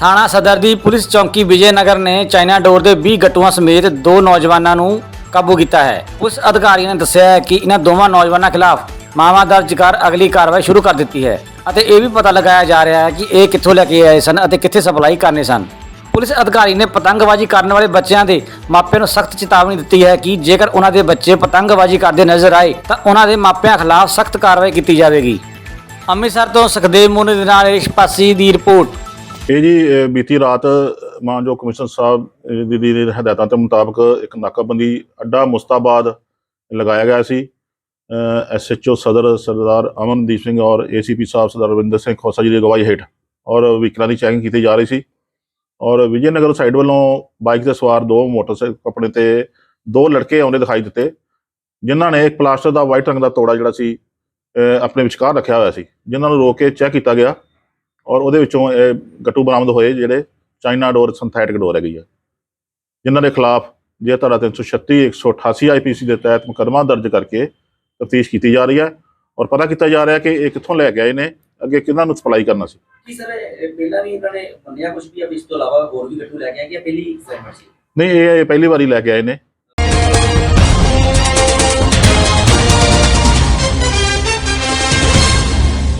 ਥਾਣਾ ਸਦਰ ਦੀ ਪੁਲਿਸ ਚੌਂਕੀ ਵਿਜੇ ਨਗਰ ਨੇ ਚਾਈਨਾ ਡੋਰ ਦੇ 20 ਗੱਟੂਆਂ ਸਮੇਤ ਦੋ ਨੌਜਵਾਨਾਂ ਨੂੰ ਕਾਬੂ ਕੀਤਾ ਹੈ। ਪੁਲਿਸ ਅਧਿਕਾਰੀਆਂ ਨੇ ਦੱਸਿਆ ਹੈ ਕਿ ਇਹਨਾਂ ਦੋਵਾਂ ਨੌਜਵਾਨਾਂ ਖਿਲਾਫ ਮਾਮਲਾ ਦਰਜ ਕਰ ਅਗਲੀ ਕਾਰਵਾਈ ਸ਼ੁਰੂ ਕਰ ਦਿੱਤੀ ਹੈ ਅਤੇ ਇਹ ਵੀ ਪਤਾ ਲਗਾਇਆ ਜਾ ਰਿਹਾ ਹੈ ਕਿ ਇਹ ਕਿੱਥੋਂ ਲੈ ਕੇ ਆਏ ਸਨ ਅਤੇ ਕਿੱਥੇ ਸਪਲਾਈ ਕਰਨੇ ਸਨ। ਪੁਲਿਸ ਅਧਿਕਾਰੀ ਨੇ ਪਤੰਗਬਾਜ਼ੀ ਕਰਨ ਵਾਲੇ ਬੱਚਿਆਂ ਦੇ ਮਾਪਿਆਂ ਨੂੰ ਸਖਤ ਚੇਤਾਵਨੀ ਦਿੱਤੀ ਹੈ ਕਿ ਜੇਕਰ ਉਹਨਾਂ ਦੇ ਬੱਚੇ ਪਤੰਗਬਾਜ਼ੀ ਕਰਦੇ ਨਜ਼ਰ ਆਏ ਤਾਂ ਉਹਨਾਂ ਦੇ ਮਾਪਿਆਂ ਖਿਲਾਫ ਸਖਤ ਕਾਰਵਾਈ ਕੀਤੀ ਜਾਵੇਗੀ। ਅੰਮ੍ਰਿਤਸਰ ਤੋਂ ਸੁਖਦੇਵ ਮੁਨੀ ਦੇ ਨਾਲ ਰਿਸ਼ ਪਾਸੀ ਦੀ ਰਿਪੋਰਟ। ਇਹ ਜੀ ਬੀਤੀ ਰਾਤ ਮਾਨਯੋਗ ਕਮਿਸ਼ਨਰ ਸਾਹਿਬ ਦੀ ਦੀ ਹਦਾਇਤਾਂ ਦੇ ਮੁਤਾਬਕ ਇੱਕ ਨਾਕਾਬੰਦੀ ਅੱਡਾ ਮੁਸਤਾਬਾਦ ਲਗਾਇਆ ਗਿਆ ਸੀ। ਐਸਐਚਓ ਸਦਰ, ਸਰਦਾਰ ਅਮਨਦੀਪ ਸਿੰਘ ਔਰ ਏਸੀਪੀ ਸਾਹਿਬ ਸਰਦਾਰ ਰਵਿੰਦਰ ਸਿੰਘ ਖੋਸਾ ਜੀ ਦੀ ਅਗਵਾਈ ਹੇਠ ਔਰ ਵਹੀਕਲਾਂ ਦੀ ਚੈਕਿੰਗ ਕੀਤੀ ਜਾ ਰਹੀ ਸੀ। ਔਰ ਵਿਜੇ ਨਗਰ ਸਾਈਡ ਵੱਲੋਂ ਬਾਈਕ ਤੇ ਸਵਾਰ ਦੋ ਮੋਟਰਸਾਈਕਲ ਕੱਪੜੇ ਤੇ ਦੋ ਲੜਕੇ ਆਉਂਦੇ ਦਿਖਾਈ ਦਿੱਤੇ, ਜਿਨ੍ਹਾਂ ਨੇ ਇੱਕ ਪਲਾਸਟਰ ਦਾ ਵਾਈਟ ਰੰਗ ਦਾ ਤੋੜਾ ਜਿਹੜਾ ਸੀ ਆਪਣੇ ਵਿਚਕਾਰ ਰੱਖਿਆ ਹੋਇਆ ਸੀ, ਜਿਨ੍ਹਾਂ ਨੂੰ ਰੋਕ ਕੇ ਚੈੱਕ ਕੀਤਾ ਗਿਆ। ਔਰ ਉਹਦੇ ਵਿੱਚੋਂ ਇਹ ਗੱਟੂ ਬਰਾਮਦ ਹੋਏ ਜਿਹੜੇ ਚਾਈਨਾ ਡੋਰ ਸਿੰਥੈਟਿਕ ਡੋਰ ਹੈਗੀ ਆ। ਜਿਨ੍ਹਾਂ ਦੇ ਖਿਲਾਫ ਜੇ ਧਾਰਾ 336 188 ਆਈਪੀਸੀ ਦੇ ਤਹਿਤ ਮੁਕੱਦਮਾ ਦਰਜ ਕਰਕੇ ਤਫਤੀਸ਼ ਕੀਤੀ ਜਾ ਰਹੀ ਹੈ ਔਰ ਪਤਾ ਕੀਤਾ ਜਾ ਰਿਹਾ ਕਿ ਇਹ ਕਿੱਥੋਂ ਲੈ ਕੇ ਆਏ ਨੇ ਅੱਗੇ ਕਿਹਨਾਂ ਨੂੰ ਸਪਲਾਈ ਕਰਨਾ ਸੀ। ਕੀ ਸਰ ਪਹਿਲਾਂ ਵੀ ਇਹਨਾਂ ਨੇ ਬੰਦਿਆ ਕੁਝ ਵੀ ਇਸ ਤੋਂ ਇਲਾਵਾ ਹੋਰ ਵੀ ਗੱਟੂ ਲੈ ਕੇ ਆਏ ਕਿ ਪਹਿਲੀ ਸੈਗਮੈਂਟ ਸੀ? ਨਹੀਂ ਇਹ ਪਹਿਲੀ ਵਾਰੀ ਲੈ ਕੇ ਆਏ ਨੇ।